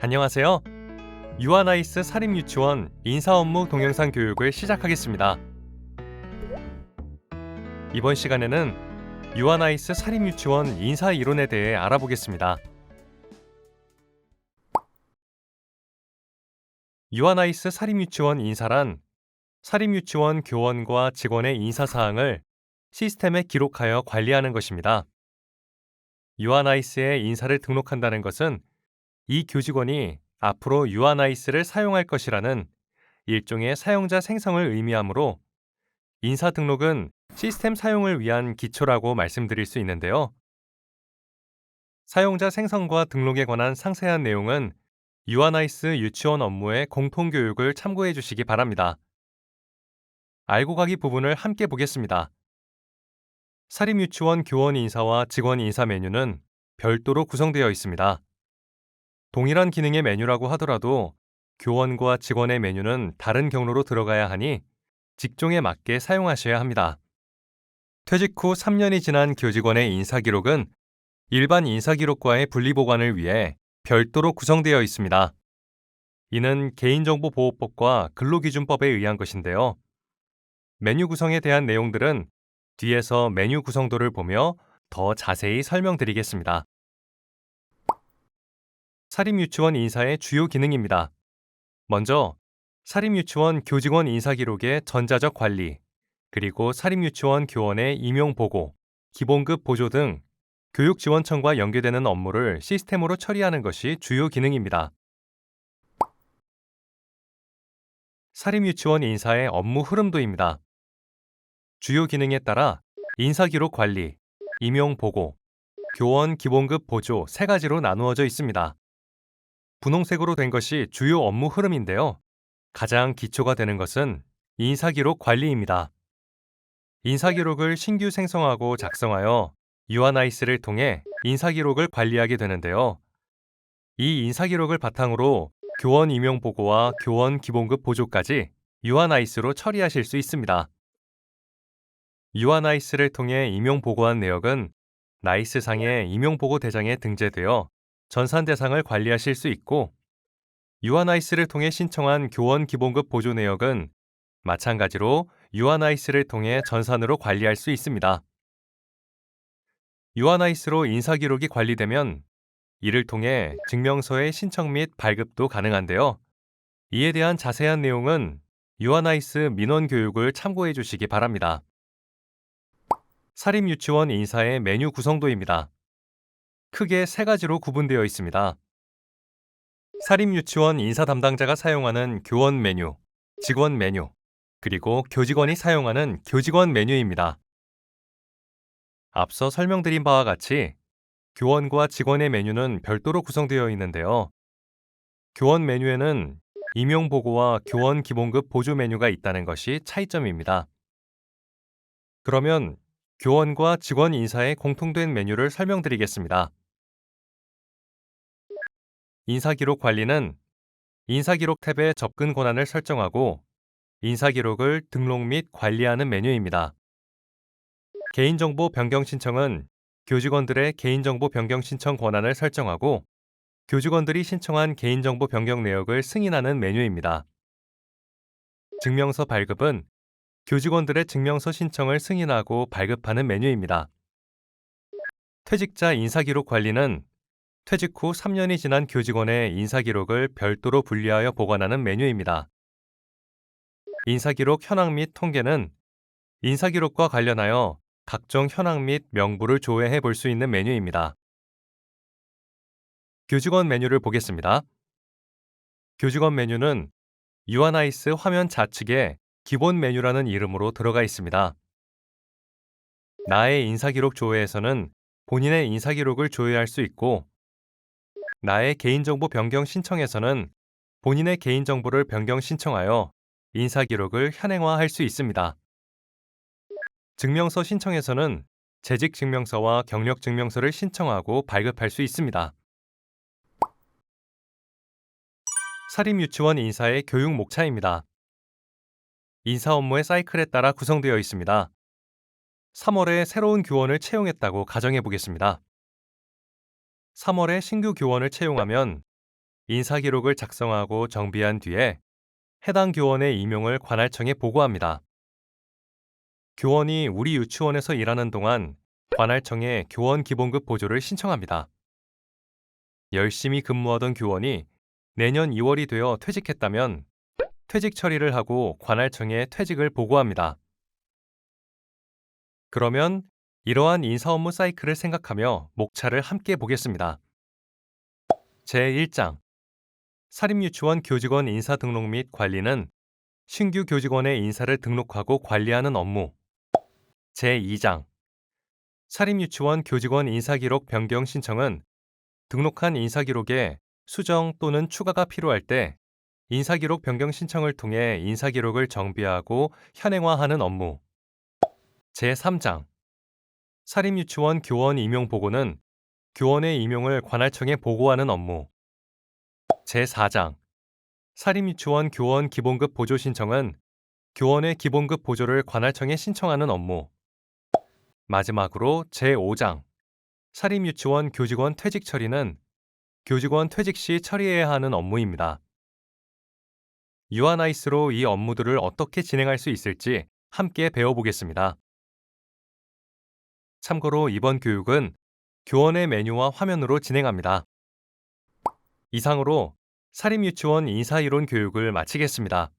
안녕하세요. 유아나이스 사립유치원 인사 업무 동영상 교육을 시작하겠습니다. 이번 시간에는 유아나이스 사립유치원 인사 이론에 대해 알아보겠습니다. 유아나이스 사립유치원 인사란 사립유치원 교원과 직원의 인사사항을 시스템에 기록하여 관리하는 것입니다. 유아나이스에 인사를 등록한다는 것은 이 교직원이 앞으로 유아나이스를 사용할 것이라는 일종의 사용자 생성을 의미하므로 인사 등록은 시스템 사용을 위한 기초라고 말씀드릴 수 있는데요. 사용자 생성과 등록에 관한 상세한 내용은 유아나이스 유치원 업무의 공통교육을 참고해 주시기 바랍니다. 알고 가기 부분을 함께 보겠습니다. 사립유치원 교원 인사와 직원 인사 메뉴는 별도로 구성되어 있습니다. 동일한 기능의 메뉴라고 하더라도 교원과 직원의 메뉴는 다른 경로로 들어가야 하니 직종에 맞게 사용하셔야 합니다. 퇴직 후 3년이 지난 교직원의 인사기록은 일반 인사기록과의 분리보관을 위해 별도로 구성되어 있습니다. 이는 개인정보보호법과 근로기준법에 의한 것인데요. 메뉴 구성에 대한 내용들은 뒤에서 메뉴 구성도를 보며 더 자세히 설명드리겠습니다. 사립유치원 인사의 주요 기능입니다. 먼저 사립유치원 교직원 인사기록의 전자적 관리, 그리고 사립유치원 교원의 임용 보고, 기본급 보조 등 교육지원청과 연계되는 업무를 시스템으로 처리하는 것이 주요 기능입니다. 사립유치원 인사의 업무 흐름도입니다. 주요 기능에 따라 인사기록 관리, 임용 보고, 교원 기본급 보조 세 가지로 나누어져 있습니다. 분홍색으로 된 것이 주요 업무 흐름인데요. 가장 기초가 되는 것은 인사기록 관리입니다. 인사기록을 신규 생성하고 작성하여 유아나이스를 통해 인사기록을 관리하게 되는데요. 이 인사기록을 바탕으로 교원 임용 보고와 교원 기본급 보조까지 유아나이스로 처리하실 수 있습니다. 유아나이스를 통해 임용 보고한 내역은 나이스상의 임용 보고 대장에 등재되어 전산 대상을 관리하실 수 있고 유아나이스를 통해 신청한 교원 기본급 보조 내역은 마찬가지로 유아나이스를 통해 전산으로 관리할 수 있습니다. 유아나이스로 인사 기록이 관리되면 이를 통해 증명서의 신청 및 발급도 가능한데요. 이에 대한 자세한 내용은 유아나이스 민원 교육을 참고해 주시기 바랍니다. 사립유치원 인사의 메뉴 구성도입니다. 크게 세 가지로 구분되어 있습니다. 사립유치원 인사 담당자가 사용하는 교원 메뉴, 직원 메뉴, 그리고 교직원이 사용하는 교직원 메뉴입니다. 앞서 설명드린 바와 같이 교원과 직원의 메뉴는 별도로 구성되어 있는데요. 교원 메뉴에는 임용 보고와 교원 기본급 보조 메뉴가 있다는 것이 차이점입니다. 그러면 교원과 직원 인사의 공통된 메뉴를 설명드리겠습니다. 인사기록 관리는 인사기록 탭의 접근 권한을 설정하고 인사기록을 등록 및 관리하는 메뉴입니다. 개인정보 변경 신청은 교직원들의 개인정보 변경 신청 권한을 설정하고 교직원들이 신청한 개인정보 변경 내역을 승인하는 메뉴입니다. 증명서 발급은 교직원들의 증명서 신청을 승인하고 발급하는 메뉴입니다. 퇴직자 인사기록 관리는 퇴직 후 3년이 지난 교직원의 인사기록을 별도로 분리하여 보관하는 메뉴입니다. 인사기록 현황 및 통계는 인사기록과 관련하여 각종 현황 및 명부를 조회해 볼 수 있는 메뉴입니다. 교직원 메뉴를 보겠습니다. 교직원 메뉴는 유아나이스 화면 좌측에 기본 메뉴라는 이름으로 들어가 있습니다. 나의 인사기록 조회에서는 본인의 인사기록을 조회할 수 있고 나의 개인정보 변경 신청에서는 본인의 개인정보를 변경 신청하여 인사기록을 현행화할 수 있습니다. 증명서 신청에서는 재직증명서와 경력증명서를 신청하고 발급할 수 있습니다. 사립유치원 인사의 교육 목차입니다. 인사 업무의 사이클에 따라 구성되어 있습니다. 3월에 새로운 교원을 채용했다고 가정해 보겠습니다. 3월에 신규 교원을 채용하면 인사 기록을 작성하고 정비한 뒤에 해당 교원의 임용을 관할청에 보고합니다. 교원이 우리 유치원에서 일하는 동안 관할청에 교원 기본급 보조를 신청합니다. 열심히 근무하던 교원이 내년 2월이 되어 퇴직했다면 퇴직 처리를 하고 관할청에 퇴직을 보고합니다. 그러면 이러한 인사 업무 사이클을 생각하며 목차를 함께 보겠습니다. 제1장 사립유치원 교직원 인사 등록 및 관리는 신규 교직원의 인사를 등록하고 관리하는 업무. 제2장 사립유치원 교직원 인사기록 변경 신청은 등록한 인사기록에 수정 또는 추가가 필요할 때 인사기록 변경 신청을 통해 인사기록을 정비하고 현행화하는 업무. 제3장 사립유치원 교원 임용 보고는 교원의 임용을 관할청에 보고하는 업무. 제4장 사립유치원 교원 기본급 보조 신청은 교원의 기본급 보조를 관할청에 신청하는 업무. 마지막으로 제5장 사립유치원 교직원 퇴직 처리는 교직원 퇴직 시 처리해야 하는 업무입니다. 유아나이스로 이 업무들을 어떻게 진행할 수 있을지 함께 배워보겠습니다. 참고로 이번 교육은 교원의 메뉴와 화면으로 진행합니다. 이상으로 사립유치원 인사이론 교육을 마치겠습니다.